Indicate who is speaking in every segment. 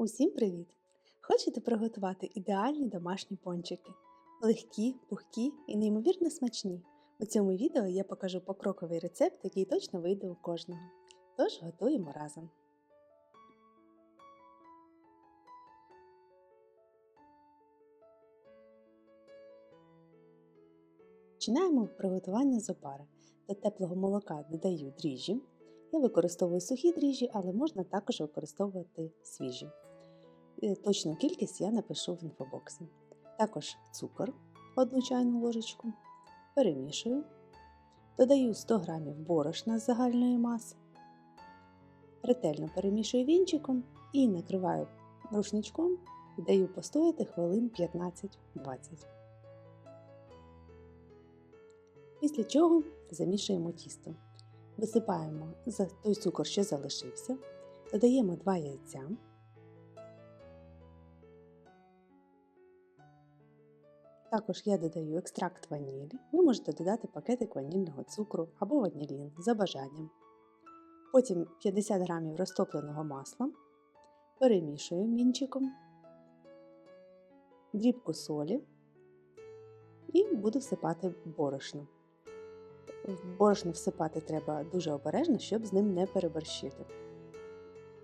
Speaker 1: Усім привіт! Хочете приготувати ідеальні домашні пончики? Легкі, пухкі і неймовірно смачні. У цьому відео я покажу покроковий рецепт, який точно вийде у кожного. Тож готуємо разом. Починаємо приготування з опари. До теплого молока додаю дріжджі. Я використовую сухі дріжджі, але можна також використовувати свіжі. Е, Точну кількість я напишу в інфобоксі. Також цукор, 1 чайну ложечку, перемішую, додаю 100 г борошна з загальної маси, ретельно перемішую вінчиком і накриваю рушничком і даю постояти хвилин 15-20. Після чого замішуємо тісто. Висипаємо той цукор, що залишився, додаємо 2 яйця. Також я додаю екстракт ванілі. Ви можете додати пакетик ванільного цукру або ванілін за бажанням. Потім 50 г розтопленого масла, перемішую вінчиком, дрібку солі і буду всипати борошно. В борошно всипати треба дуже обережно, щоб з ним не переборщити.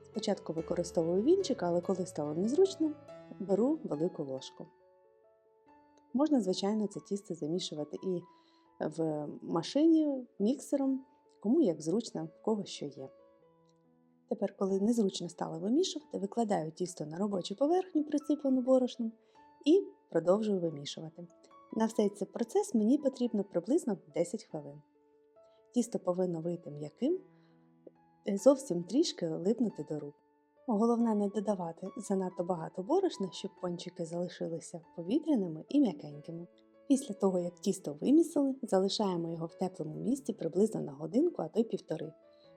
Speaker 1: Спочатку використовую вінчик, але коли стало незручно, беру велику ложку. Можна, звичайно, це тісто замішувати і в машині міксером, кому як зручно, в кого що є. Тепер, коли незручно стало вимішувати, викладаю тісто на робочу поверхню, присипану борошном, і продовжую вимішувати. На всей цей процес мені потрібно приблизно 10 хвилин. Тісто повинно вийти м'яким, зовсім трішки липнути до рук. Головне не додавати занадто багато борошна, щоб пончики залишилися повітряними і м'якенькими. Після того, як тісто вимісили, залишаємо його в теплому місці приблизно на годинку, а то й півтори.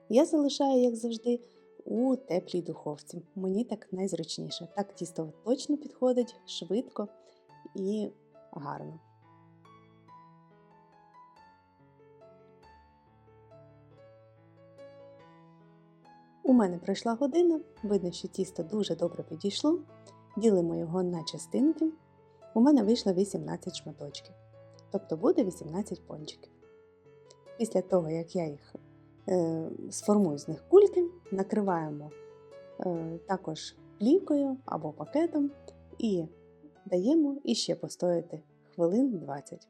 Speaker 1: Я залишаю, як завжди, у теплій духовці. Мені так найзручніше. Так тісто точно підходить швидко і гарно. У мене пройшла година, видно, що тісто дуже добре підійшло. Ділимо його на частинки. У мене вийшло 18 шматочків, тобто буде 18 пончиків. Після того, як я їх е, сформую з них кульки, накриваємо е, також плівкою або пакетом і даємо іще постояти хвилин 20.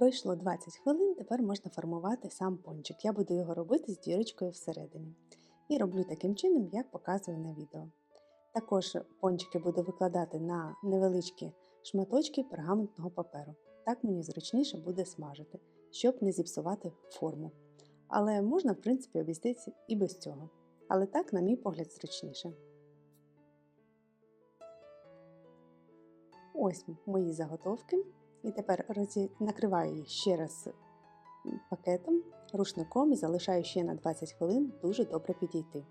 Speaker 1: Пройшло 20 хвилин, тепер можна формувати сам пончик. Я буду його робити з дірочкою всередині. І роблю таким чином, як показую на відео. Також пончики буду викладати на невеличкі шматочки пергаментного паперу. Так мені зручніше буде смажити, щоб не зіпсувати форму. Але можна, в принципі, обійстися і без цього. Але так, на мій погляд, зручніше. Ось мої заготовки. І тепер розі... накриваю їх ще раз пакетом, рушником і залишаю ще на 20 хвилин дуже добре підійти.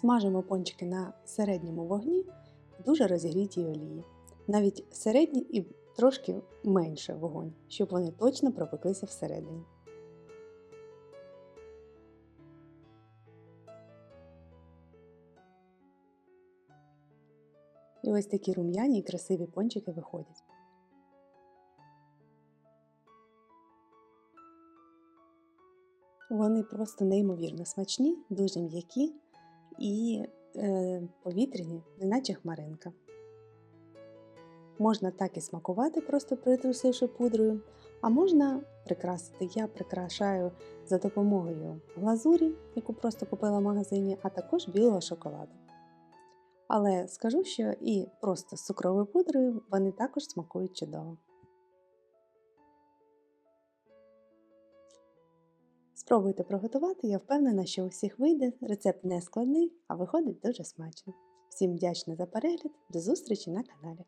Speaker 1: Смажимо пончики на середньому вогні в дуже розігрітій олії. Навіть середній і трошки менше вогонь, щоб вони точно пропеклися всередині. І ось такі рум'яні і красиві пончики виходять. Вони просто неймовірно смачні, дуже м'які і е, повітряні, неначе хмаринка. Можна так і смакувати, просто притрусивши пудрою, а можна прикрасити. Я прикрашаю за допомогою глазурі, яку просто купила в магазині, а також білого шоколаду. Але скажу, що і просто з цукровою пудрою вони також смакують чудово. Спробуйте приготувати, я впевнена, що у всіх вийде. Рецепт не складний, а виходить дуже смачно. Всім вдячна за перегляд, до зустрічі на каналі.